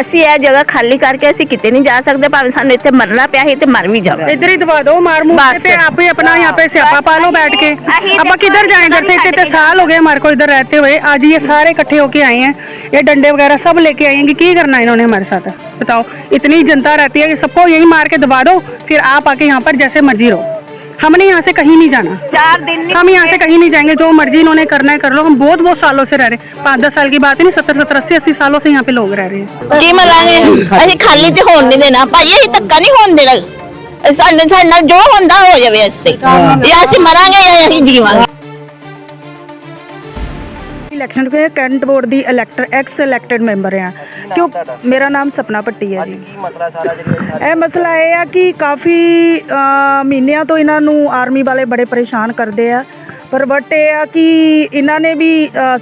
ਅਸੀਂ ਇਹ ਜਗ੍ਹਾ ਖਾਲੀ ਕਰਕੇ ਅਸੀਂ ਕਿਤੇ ਨਹੀਂ ਜਾ ਸਕਦੇ ਭਾਵੇਂ ਸਾਨੂੰ ਇੱਥੇ ਮਰਨਾ ਪਿਆ ਸੀ ਤੇ ਮਰ ਵੀ ਜਾਵਾਂਗੇ इधर ही दबा दो मार मुंह बस। पे आप ही अपना यहाँ पे स्यापा पालो बैठ के अही अब देखो, किधर जाएं घर से इतना इतने भी साल हो गए हमारे को इधर रहते हुए आज ये सारे इकट्ठे होके आए हैं ये डंडे वगैरह सब लेके आए हैं कि की करना है इन्होंने हमारे साथ बताओ इतनी जनता रहती है कि सबको यही मार के दबा दो फिर आप आके यहाँ पर जैसे मर्जी रहो हमने यहाँ से कहीं नहीं जाना ਚਾਰ ਦਿਨ ਨਹੀਂ हम यहाँ से कहीं नहीं जाएंगे जो मर्जी इन्होंने करना है कर लो हम बहुत बहुत सालों से रह रहे हैं पाँच दस साल की बात है नहीं सत्तर सत्तर अस्सी अस्सी सालों से यहाँ पे लोग रह रहे हैं ਕੀ ਮਰਾਂਗੇ ਅਸੀਂ ਖਾਲੀ ਤੇ ਹੋਣ ਨਹੀਂ ਦੇਣਾ ਭਾਈ ਅਸੀਂ ਧੱਕਾ ਨਹੀਂ ਹੋਣ ਦੇਣਾ ਸਾਨੂੰ ਸਾਡੇ ਨਾਲ ਜੋ ਹੁੰਦਾ ਹੋ ਜਾਵੇ ਅਸੀਂ ਜਾਂ ਅਸੀਂ ਮਰਾਂਗੇ ਜਾਂ ਅਸੀਂ ਜੀਵਾਂਗੇ ਇਲੈਕਸ਼ਨ ਕੇ ਕੈਂਟ ਬੋਰਡ ਦੀ ਇਲੈਕਟਰ ਐਕਸ ਇਲੈਕਟਡ ਮੈਂਬਰ ਆ। ਕਿਉਂ? ਮੇਰਾ ਨਾਮ ਸਪਨਾ ਪੱਟੀ ਹੈ ਜੀ। ਕੀ ਮਸਲਾ ਸਾਰਾ ਜਿਹੜਾ ਇਹ ਮਸਲਾ ਇਹ ਆ ਕਿ ਕਾਫੀ ਮਹੀਨਿਆਂ ਤੋਂ ਇਹਨਾਂ ਨੂੰ ਆਰਮੀ ਵਾਲੇ ਬੜੇ ਪਰੇਸ਼ਾਨ ਕਰਦੇ ਆ। ਪਰ ਬਟ ਇਹ ਆ ਕਿ ਇਹਨਾਂ ਨੇ ਵੀ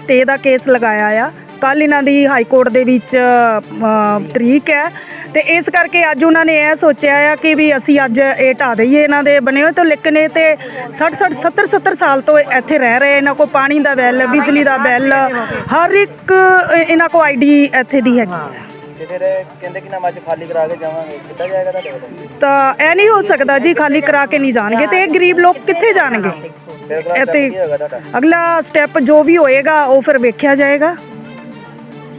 ਸਟੇ ਦਾ ਕੇਸ ਲਗਾਇਆ ਆ। ਕੱਲ ਇਹਨਾਂ ਦੀ ਹਾਈ ਕੋਰਟ ਦੇ ਵਿੱਚ ਅ, ਤਰੀਕ ਹੈ। ਤੇ ਇਸ ਕਰਕੇ ਅੱਜ ਉਹਨਾਂ ਨੇ ਇਹ ਸੋਚਿਆ ਆ ਕਿ ਵੀ ਅਸੀਂ ਅੱਜ ਇਹ ਢਾ ਦਈਏ ਇਹਨਾਂ ਦੇ ਬਣੇ ਹੋਏ ਤੋਂ ਲੇਕਿਨ ਇਹ ਤੇ 60 60 70 70 ਸਾਲ ਤੋਂ ਇੱਥੇ ਰਹਿ ਰਹੇ ਇਹਨਾਂ ਕੋਲ ਪਾਣੀ ਦਾ ਬਿੱਲ ਬਿਜਲੀ ਦਾ ਬਿੱਲ ਹਰ ਇੱਕ ਅ, ਇਹਨਾਂ ਕੋਲ ਆਈਡੀ ਇੱਥੇ ਦੀ ਹੈਗੀ ਹੈ ਤੇ ਫਿਰ ਕਹਿੰਦੇ ਕਿ ਨਾ ਅੱਜ ਖਾਲੀ ਕਰਾ ਕੇ ਜਾਵਾਂਗੇ। ਕਿੱਦਾਂ ਜਾਏਗਾ ਤੁਹਾਡੇ ਵੱਲੋਂ ਤਾਂ ਇਹ ਨਹੀਂ ਹੋ ਸਕਦਾ ਜੀ ਖਾਲੀ ਕਰਾ ਕੇ ਨਹੀਂ ਜਾਣਗੇ। ਤੇ ਇਹ ਗਰੀਬ ਲੋਕ ਕਿੱਥੇ ਜਾਣਗੇ? ਫਿਰ ਅਗਲਾ ਇਹ step ਤੇ ਕੀ ਹੋਏਗਾ ਤੁਹਾਡਾ? ਅਗਲਾ ਸਟੈਪ ਜੋ ਵੀ ਹੋਏਗਾ ਉਹ ਫਿਰ ਵੇਖਿਆ ਜਾਏਗਾ।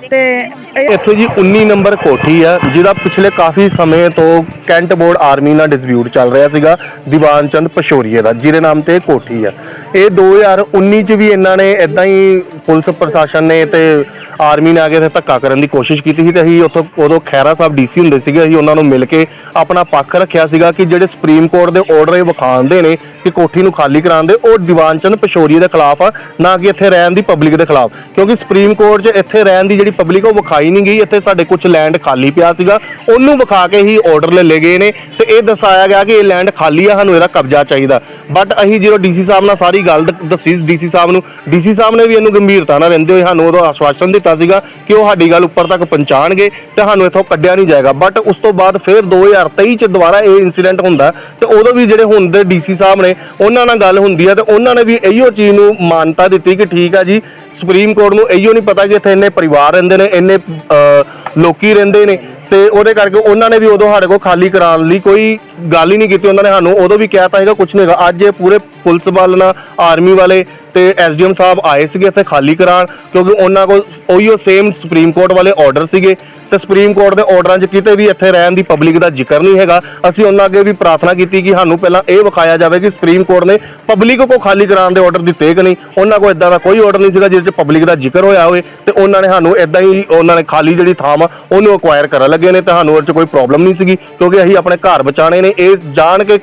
ਤੇ ਇਹ- ਇੱਥੇ ਜੀ 19 ਨੰਬਰ ਕੋਠੀ ਆ, ਜਿਹਦਾ ਪਿਛਲੇ ਕਾਫੀ ਸਮੇਂ ਤੋਂ ਕੈਂਟ ਬੋਰਡ ਆਰਮੀ ਨਾਲ ਡਿਸਪਿਊਟ ਚੱਲ ਰਿਹਾ ਸੀਗਾ, ਦੀਵਾਨ ਚੰਦ ਪਸ਼ੋਰੀਏ ਦਾ, ਜਿਹਦੇ ਨਾਮ ਤੇ ਇਹ ਕੋਠੀ ਆ। ਇਹ 2019 ਚ ਵੀ ਇਹਨਾਂ ਨੇ ਇਦਾਂ ਹੀ ਪੁਲਿਸ ਪ੍ਰਸ਼ਾਸਨ ਨੇ ਤੇ ਆਰਮੀ ਨੇ ਆ ਕੇ ਇੱਥੇ ਧੱਕਾ ਕਰਨ ਦੀ ਕੋਸ਼ਿਸ਼ ਕੀਤੀ ਸੀ ਤੇ ਅਸੀਂ ਉੱਥੋਂ ਉਦੋਂ ਖੈਰਾ ਸਾਹਿਬ ਡੀਸੀ ਹੁੰਦੇ ਸੀਗੇ, ਅਸੀਂ ਉਹਨਾਂ ਨੂੰ ਮਿਲ ਕੇ ਆਪਣਾ ਪੱਖ ਰੱਖਿਆ ਸੀਗਾ ਕਿ ਜਿਹੜੇ ਸੁਪਰੀਮ ਕੋਰਟ ਦੇ ਆਰਡਰ ਇਹ ਵਿਖਾਉਂਦੇ ਨੇ ਕਿ ਕੋਠੀ ਨੂੰ ਖਾਲੀ ਕਰਾਉਣ ਦੇ ਉਹ ਦੀਵਾਨ ਚੰਦ ਪਸ਼ੋਰੀਏ ਦੇ ਖਿਲਾਫ ਆ, ਨਾ ਕਿ ਇੱਥੇ ਰਹਿਣ ਦੀ ਪਬਲਿਕ ਦੇ ਖਿਲਾਫ। ਕਿਉਂਕਿ ਸੁਪਰੀਮ ਕੋਰਟ 'ਚ ਇੱਥੇ ਰਹਿਣ ਦੀ ਜਿਹੜੀ ਪਬਲਿਕ ਉਹ ਵਿਖਾਈ ਨਹੀਂ ਗਈ, ਇੱਥੇ ਸਾਡੇ ਕੁਝ ਲੈਂਡ ਖਾਲੀ ਪਿਆ ਸੀਗਾ। ਉਹਨੂੰ ਵਿਖਾ ਕੇ ਹੀ ਆਰਡਰ ਲੈ ਲਏ ਗਏ ਨੇ ਤੇ ਇਹ ਦਰਸਾਇਆ ਗਿਆ ਕਿ ਇਹ ਲੈਂਡ ਖਾਲੀ ਆ, ਸਾਨੂੰ ਇਹਦਾ ਕਬਜ਼ਾ ਚਾਹੀਦਾ। ਬਟ ਅਸੀਂ ਜਦੋਂ ਡੀਸੀ ਸਾਹਿਬ ਨਾਲ ਸਾਰੀ ਗੱਲ ਦ- ਦੱਸੀ ਡੀਸੀ ਸਾਹਿਬ ਨੂੰ ਡੀਸੀ ਸਾਹਿਬ ਨੇ ਵੀ ਇਹਨੂੰ ਗੰਭੀਰਤਾ ਨਾਲ ਰਹਿੰਦੇ ਹੋਏ ਸਾਨੂੰ ਉਦੋਂ ਆਸ਼ਵਾਸਨ ਦਿੱਤਾ ਸੀਗਾ ਕਿ ਉਹ ਸਾਡੀ ਗੱਲ ਉੱਪਰ ਤੱਕ ਪਹੁੰਚਾਣਗੇ ਤੇ ਸਾਨੂੰ ਇੱਥੋਂ ਕੱਢਿਆ ਨਹੀਂ ਜਾਏਗਾ। ਬਟ ਉਸ ਤੋਂ ਬਾਅਦ ਫਿਰ 2023 ਚ ਦੁਬਾਰਾ ਇਹ ਇਨਸੀਡੈਂਟ ਹੁੰਦਾ ਤੇ ਉਦੋਂ ਵੀ ਜਿਹੜੇ ਹੁਣ ਦੇ ਡੀਸੀ ਸਾਹਿਬ ਨੇ ਉਹਨਾਂ ਨਾਲ ਗੱਲ ਹੁੰਦੀ ਹੈ ਤੇ ਉਹਨਾਂ ਨੇ ਵੀ ਇਹੀਓ ਚੀਜ਼ ਨੂੰ ਮਾਨਤਾ ਦਿੱਤੀ ਕਿ ਠੀਕ ਆ ਜੀ ਸੁਪਰੀਮ ਕੋਰਟ ਨੂੰ ਇਹੀਓ ਨਹੀਂ ਪਤਾ ਕਿ ਇੱਥੇ ਇੰਨੇ ਪਰਿਵਾਰ ਰਹਿੰਦੇ ਨੇ ਇੰਨੇ ਅਹ, ਲੋਕੀ ਰਹਿੰਦੇ ਨੇ ਤੇ ਉਹਦੇ ਕਰਕੇ ਉਹਨਾਂ ਨੇ ਵੀ ਉਦੋਂ ਸਾਡੇ ਕੋਲ ਖਾਲੀ ਕਰਾਉਣ ਲਈ ਕੋਈ ਗੱਲ ਹੀ ਨਹੀਂ ਕੀਤੀ ਉਹਨਾਂ ਨੇ ਸਾਨੂੰ ਉਦੋਂ ਵੀ ਕਹਿਤਾ ਹੈਗਾ ਕੁਝ ਨਹੀਂ ਅੱਜ ਇਹ ਪੂਰੇ ਪੁਲਿਸ ਵਾਲ ਨਾਲ ਆਰਮੀ ਵਾਲੇ ਤੇ ਐਸਡੀਐਮ ਸਾਹਿਬ ਆਏ ਸੀਗੇ ਇੱਥੇ ਖਾਲੀ ਕਰਾਉਣ ਕਿਉਂਕਿ ਉਹਨਾਂ ਕੋਲ ਉਹੀਓ ਸੇਮ ਸੁਪਰੀਮ ਕੋਰਟ ਵਾਲੇ ਆਰਡਰ ਸੀਗੇ ਤੇ ਸੁਪਰੀਮ ਕੋਰਟ ਦੇ ਆਰਡਰਾਂ 'ਚ ਕਿਤੇ ਵੀ ਇੱਥੇ ਰਹਿਣ ਦੀ ਪਬਲਿਕ ਦਾ ਜ਼ਿਕਰ ਨਹੀਂ ਹੈਗਾ। ਅਸੀਂ ਉਹਨਾਂ ਅੱਗੇ ਵੀ ਪ੍ਰਾਰਥਨਾ ਕੀਤੀ ਕਿ ਸਾਨੂੰ ਪਹਿਲਾਂ ਇਹ ਵਿਖਾਇਆ ਜਾਵੇ ਕਿ ਸੁਪਰੀਮ ਕੋਰਟ ਨੇ ਪਬਲਿਕ ਕੋ ਖਾਲੀ ਕਰਾਉਣ ਦੇ ਆਰਡਰ ਦਿੱਤੇ ਕਿ ਨਹੀਂ। ਉਹਨਾਂ ਕੋਲ ਇਦਾਂ ਦਾ ਕੋਈ ਆਰਡਰ ਨਹੀਂ ਸੀਗਾ ਜਿਹਦੇ 'ਚ ਪਬਲਿਕ ਦਾ ਜ਼ਿਕਰ ਹੋਇਆ ਹੋਵੇ ਤੇ ਉਹਨਾਂ ਨੇ ਸਾਨੂੰ ਇਦਾਂ ਹੀ ਉਹਨਾਂ ਨੇ ਖਾਲੀ ਜਿਹੜੀ ਥਾਂ ਵਾ, ਉਹਨੂੰ ਅਕਵਾਇਰ ਕਰਨ ਲੱਗੇ ਨੇ ਤੇ ਸਾਨੂੰ ਉਹਦੇ 'ਚ ਕੋਈ ਪ੍ਰੋਬਲਮ ਨਹੀਂ ਸੀਗੀ ਕਿਉਂਕਿ ਅਸੀਂ ਆਪਣੇ ਘਰ ਬਚਾਣੇ ਨੇ। ਇਹ ਜਾਣ ਕੇ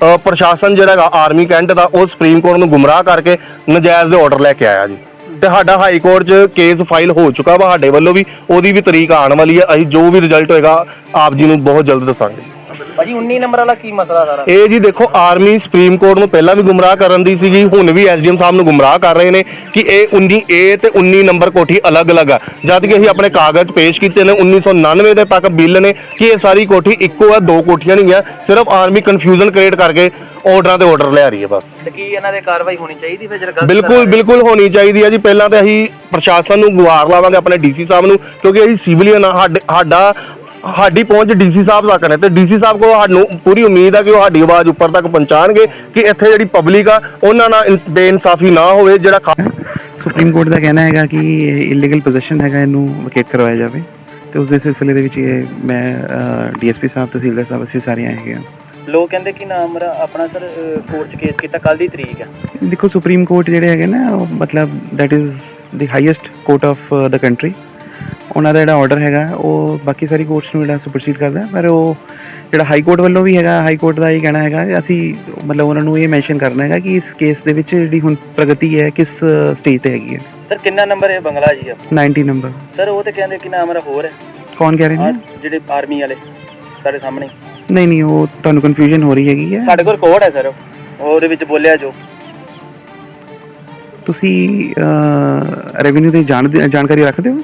ਪ੍ਰਸ਼ਾਸਨ ਜਿਹੜਾ ਹੈਗਾ ਆਰਮੀ ਕੈਂਟ ਦਾ, ਉਹ ਸੁਪਰੀਮ ਕੋਰਟ ਨੂੰ ਗੁੰਮਰਾਹ ਕਰਕੇ ਨਜਾਇਜ਼ ਦੇ ਆਰਡਰ ਲੈ ਕੇ ਆਇਆ ਜੀ। ਸਾਡਾ ਹਾਈ ਕੋਰਟ 'ਚ ਕੇਸ ਫਾਈਲ ਹੋ ਚੁੱਕਾ ਵਾ ਸਾਡੇ ਵੱਲੋਂ ਵੀ ਉਹਦੀ ਵੀ ਤਰੀਕ ਆਉਣ ਵਾਲੀ ਹੈ ਅਸੀਂ ਜੋ ਵੀ ਰਿਜ਼ਲਟ ਹੋਏਗਾ ਆਪ ਜੀ ਨੂੰ ਬਹੁਤ ਜਲਦ ਦੱਸਾਂਗੇ। ਭਾਜੀ 19 ਨੰਬਰ ਵਾਲਾ ਕੀ ਮਸਲਾ ਸਾਰਾ? ਇਹ ਜੀ ਦੇਖੋ ਆਰਮੀ ਸੁਪਰੀਮ ਕੋਰਟ ਨੂੰ ਪਹਿਲਾਂ ਵੀ ਗੁੰਮਰਾਹ ਕਰਨ ਦੀ ਸੀਗੀ ਹੁਣ ਵੀ ਐਸਡੀਐਮ ਸਾਹਿਬ ਨੂੰ ਗੁੰਮਰਾਹ ਕਰ ਰਹੇ ਨੇ ਕਿ ਇਹ 19 ਏ ਤੇ 19 ਨੰਬਰ ਕੋਠੀ ਅਲੱਗ-ਅਲੱਗ ਆ। ਜਦ ਕਿ ਅਸੀਂ ਆਪਣੇ ਕਾਗਜ਼ ਪੇਸ਼ ਕੀਤੇ ਨੇ 1999 ਦੇ ਤੱਕ ਬਿੱਲ ਨੇ ਕਿ ਇਹ ਸਾਰੀ ਕੋਠੀ ਇੱਕੋ ਆ ਦੋ ਕੋਠੀਆਂ ਨਹੀਂ ਆ। ਸਿਰਫ ਆਰਮੀ ਕਨਫਿਊਜ਼ਨ ਕ੍ਰੀਏਟ ਕਰਕੇ ਆਰਡਰਾਂ ਤੇ ਆਰਡਰ ਲਿਆ ਰਹੀ ਹੈ ਬਸ। ਤੇ ਕੀ ਇਹਨਾਂ ਦੇ ਕਾਰਵਾਈ ਹੋਣੀ ਚਾਹੀਦੀ ਫਿਰ ਗਲਤ ਬਿਲਕੁਲ ਬਿਲਕੁਲ ਹੋਣੀ ਚਾਹੀਦੀ ਹੈ ਜੀ। ਪਹਿਲਾਂ ਤੇ ਅਸੀਂ ਪ੍ਰਸ਼ਾਸਨ ਨੂੰ ਗੁਹਾਰ ਲਾਵਾਂਗੇ ਆਪਣੇ ਡੀਸੀ ਸਾਹਿਬ ਨੂੰ ਕਿਉਂਕਿ ਅਸੀਂ ਸਿਵਲੀਅਨ ਆ ਸਾਡੇ ਸਾਡਾ ਪਹੁੰਚ ਡੀਸੀ ਸਾਹਿਬ ਤੱਕ ਨੇ। ਤੇ ਡੀਸੀ ਸਾਹਿਬ ਕੋਲ ਸਾਨੂੰ ਪੂਰੀ ਉਮੀਦ ਹੈ ਕਿ ਉਹ ਸਾਡੀ ਆਵਾਜ਼ ਉੱਪਰ ਤੱਕ ਪਹੁੰਚਾਣਗੇ ਕਿ ਇੱਥੇ ਜਿਹੜੀ ਪਬਲਿਕ ਆ ਉਹਨਾਂ ਨਾਲ ਇਨ- ਬੇਇਨਸਾਫੀ ਨਾ ਹੋਵੇ ਜਿਹੜਾ ਖਾ- ਸੁਪਰੀਮ ਕੋਰਟ ਦਾ ਕਹਿਣਾ ਹੈਗਾ ਕਿ ਇਲੀਗਲ ਪੋਜੀਸ਼ਨ ਹੈਗਾ ਇਹਨੂੰ ਵਕੇਟ ਕਰਵਾਇਆ ਜਾਵੇ। ਤੇ ਉਸ ਦੇ ਸਿਲਸਿਲੇ ਦੇ ਵਿੱਚ ਇਹ ਮੈਂ ਡੀਐਸਪੀ ਸਾਹਿਬ ਤਹਿਸੀਲਦਾਰ ਸਾਹਿਬ ਅਸੀਂ ਸਾਰੇ ਆਏ ਹੈਗੇ ਹਾਂ। ਲੋਕ ਕਹਿੰਦੇ ਕਿ ਨਾ ਮੇਰਾ ਆਪਣਾ ਸਰ ਕੋਰਟ 'ਚ ਕੇਸ ਕੀਤਾ ਕੱਲ ਦੀ ਤਰੀਕ ਹੈ। ਦੇਖੋ ਸੁਪਰੀਮ ਕੋਰਟ ਜਿਹੜੇ ਹੈਗੇ ਨਾ ਉਹ ਮਤਲਬ that is the highest court of the country ਉਹਨਾਂ ਦਾ ਜਿਹੜਾ ਆਰਡਰ ਹੈਗਾ ਉਹ ਬਾਕੀ ਸਾਰੀ ਕੋਰਟਸ ਨੂੰ ਜਿਹੜਾ ਸੁਪਰਸੀਡ ਕਰਦਾ ਪਰ ਉਹ ਜਿਹੜਾ ਹਾਈ ਕੋਰਟ ਵੱਲੋਂ ਵੀ ਹੈਗਾ ਹਾਈ ਕੋਰਟ ਦਾ ਇਹ ਕਹਿਣਾ ਹੈਗਾ ਅਸੀਂ ਮਤਲਬ ਉਹਨਾਂ ਨੂੰ ਇਹ ਮੈਂਸ਼ਨ ਕਰਨਾ ਹੈਗਾ ਕਿ ਇਸ ਕੇਸ ਦੇ ਵਿੱਚ ਜਿਹੜੀ ਹੁਣ ਪ੍ਰਗਤੀ ਹੈ ਕਿਸ ਸਟੇਜ ਤੇ ਹੈਗੀ ਹੈ। ਸਰ ਕਿੰਨਾ ਨੰਬਰ ਹੈ ਬੰਗਲਾ ਜੀ ਆ? 90 ਨੰਬਰ ਸਰ ਉਹ ਤੇ ਕਹਿੰਦੇ ਕਿ ਨਾ ਮੇਰਾ ਹੋਰ ਹੈ। ਕੌਣ ਕਹਿ ਰਹੇ ਨੇ? ਜਿਹੜੇ ਆਰਮੀ ਵਾਲੇ ਸਾਡੇ ਸਾਹਮਣੇ। ਨਹੀਂ ਨਹੀਂ ਉਹ ਤੁਹਾਨੂੰ ਕਨਫਿਊਜ਼ਨ ਹੋ ਰਹੀ ਹੈਗੀ ਹੈ। ਸਾਡੇ ਕੋਲ ਕੋਡ ਹੈ ਸਰ ਉਹਦੇ ਵਿੱਚ ਬੋਲਿਆ ਜੋ। ਤੁਸੀਂ ਰੈਵਨਿਊ ਦੀ ਜਾਣ ਜਾਣਕਾਰੀ ਰੱਖਦੇ ਹੋ?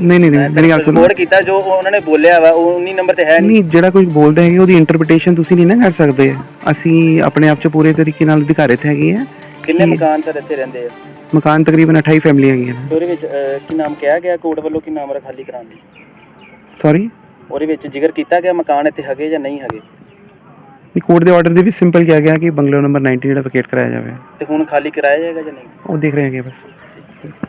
ਨਹੀਂ ਨਹੀਂ ਨਹੀਂ ਮੇਰੀ ਗੱਲ ਸੁਣੋ। ਕੋਡ ਕੀਤਾ ਜੋ ਉਹਨਾਂ ਨੇ ਬੋਲਿਆ ਵਾ ਉਹ 19 ਨੰਬਰ ਤੇ ਹੈ ਨਹੀਂ। ਨਹੀਂ ਜਿਹੜਾ ਕੋਈ ਬੋਲਦਾ ਹੈ ਉਹਦੀ ਇੰਟਰਪ੍ਰੀਟੇਸ਼ਨ ਤੁਸੀਂ ਨਹੀਂ ਨਾ ਕਰ ਸਕਦੇ। ਅਸੀਂ ਆਪਣੇ ਆਪ 'ਚ ਪੂਰੇ ਤਰੀਕੇ ਨਾਲ ਅਧਿਕਾਰਿਤ ਹੈਗੇ ਆ ਕਿੰਨੇ ਕੀ- ਮਕਾਨ ਸਰ ਇੱਥੇ ਰਹਿੰਦੇ ਆ? ਮਕਾਨ ਤਕਰੀਬਨ 28 ਫੈਮਿਲੀ ਹੈਗੀਆਂ ਨੇ। ਉਹਦੇ ਵਿੱਚ ਅਹ, ਕੀ ਨਾਮ ਕਿਹਾ ਗਿਆ? ਕੋਰਟ ਵੱਲੋਂ ਕਿ ਨਾਮ ਖਾਲੀ ਕਰਾਉਣ ਲਈ? ਸੌਰੀ ਉਹਦੇ ਵਿੱਚ ਜ਼ਿਕਰ ਕੀਤਾ ਗਿਆ ਮਕਾਨ ਇੱਥੇ ਹੈਗੇ ਜਾਂ ਨਹੀਂ ਹੈਗੇ। ਨਹੀਂ ਕੋਰਟ ਦੇ ਆਰਡਰ ਦੇ ਵਿੱਚ ਸਿੰਪਲ ਕਿਹਾ ਗਿਆ ਕਿ ਬੰਗਲੋ ਨੰਬਰ 19 ਜਿਹੜਾ ਵਕੇਟ ਕਰਾਇਆ ਜਾਵੇ। ਤੇ ਹੁਣ ਖਾਲੀ ਕਰਾਇਆ ਜਾਏਗਾ ਜਾਂ ਨਹੀਂ? ਉਹ ਦੇਖ ਰਹੇ ਹੈਗੇ ਬਸ।